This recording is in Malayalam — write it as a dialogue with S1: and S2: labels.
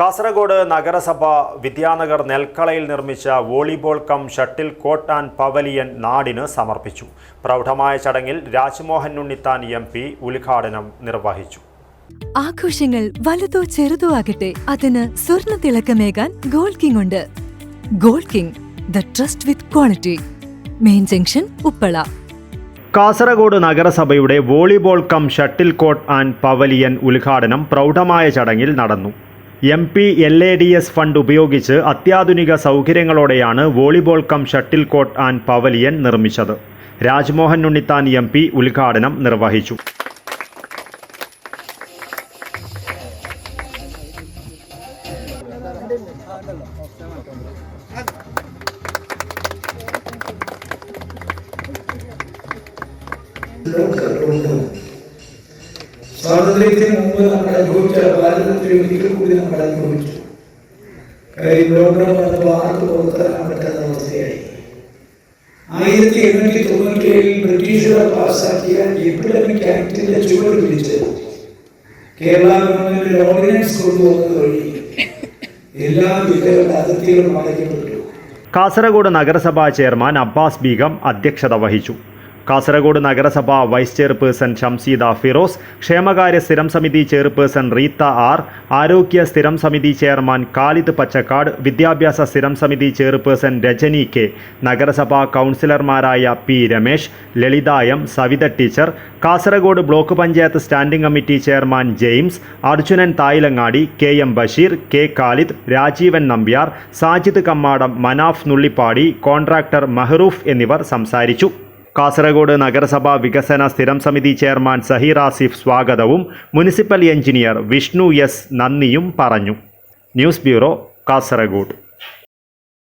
S1: കാസർഗോഡ് നഗരസഭ വിദ്യാനഗർ നെൽക്കളയിൽ നിർമ്മിച്ച volleyball cum shuttle court and pavilion നാടിന് സമർപ്പിച്ചു. പ്രൗഢമായ ചടങ്ങിൽ രാജ്മോഹൻ ഉണ്ണിത്താൻ എം പി ഉദ്ഘാടനം നിർവഹിച്ചു.
S2: ആഘോഷങ്ങൾ വലുതോ ചെറുതോ ആകട്ടെ അതിന് സ്വർണ തിളക്കമേകാൻ ഗോൾഡ് കിങ് ഉണ്ട്. Gold King the trust with quality. Main junction Uppala.
S1: Kasaragod നഗരസഭയുടെ volleyball cum shuttle court and pavilion ഉദ്ഘാടനം പ്രൗഢമായ ചടങ്ങിൽ നടന്നു. M P L A D S fund ഉപയോഗിച്ച് അത്യാധുനിക സൗകര്യങ്ങളോടെയാണ് volleyball cum shuttle court and pavilion നിർമ്മിച്ചത്. രാജ്മോഹൻ ഉണ്ണിത്താൻ എം പി ഉദ്ഘാടനം നിർവഹിച്ചു.
S3: സ്വാതന്ത്ര്യത്തിന് മുമ്പ് നമ്മൾ അനുഭവിച്ച ഭാരതത്തിൽ ഒരിക്കൽ കൂടി നമ്മൾ അനുഭവിച്ചു. കാര്യം വന്നപ്പോൾ ആർക്ക് പുറത്തിറങ്ങാൻ പറ്റാത്ത അവസ്ഥയായി. ആയിരത്തി എണ്ണൂറ്റി തൊണ്ണൂറ്റി ഏഴിൽ ബ്രിട്ടീഷുകാർ പാസ്സാക്കിയ എപ്പിഡമിക് ആക്ടിന്റെ ചുവട് പിടിച്ച് കേരള ഗവൺമെന്റ് ഓർഡിനൻസ് കൊണ്ടുപോകുന്നത് വഴി എല്ലാ ജില്ലകളുടെ അതിർത്തികളും അടയ്ക്കപ്പെട്ടു.
S1: കാസർഗോഡ് നഗരസഭാ ചെയർമാൻ അബ്ബാസ് ബീഗം അധ്യക്ഷത വഹിച്ചു. കാസർഗോഡ് നഗരസഭ വൈസ് ചെയർപേഴ്സൺ ഷംസീദ ഫിറോസ് ക്ഷേമകാര്യ സ്ഥിരം സമിതി ചെയർപേഴ്സൺ റീത്ത ആർ ആരോഗ്യ സ്ഥിരം സമിതി ചെയർമാൻ കാലിദ് പച്ചക്കാട് വിദ്യാഭ്യാസ സ്ഥിരം സമിതി ചെയർപേഴ്സൺ രജനി കെ നഗരസഭാ കൗൺസിലർമാരായ P Ramesh Lalitha M Savitha teacher Kasaragod block panchayat standing committee chairman James Arjunan Thayalangadi K M Basheer K Khalid Rajeevan Nambiar Sajid Kammadam Manaf Nullippady contractor Mehroof എന്നിവർ സംസാരിച്ചു. കാസർഗോഡ് നഗരസഭാ വികസന സ്ഥിരം സമിതി ചെയർമാൻ സഹീർ ആസിഫ് സ്വാഗതവും മുനിസിപ്പൽ എഞ്ചിനീയർ വിഷ്ണു എസ് നന്ദിയും പറഞ്ഞു. News bureau Kasaragod.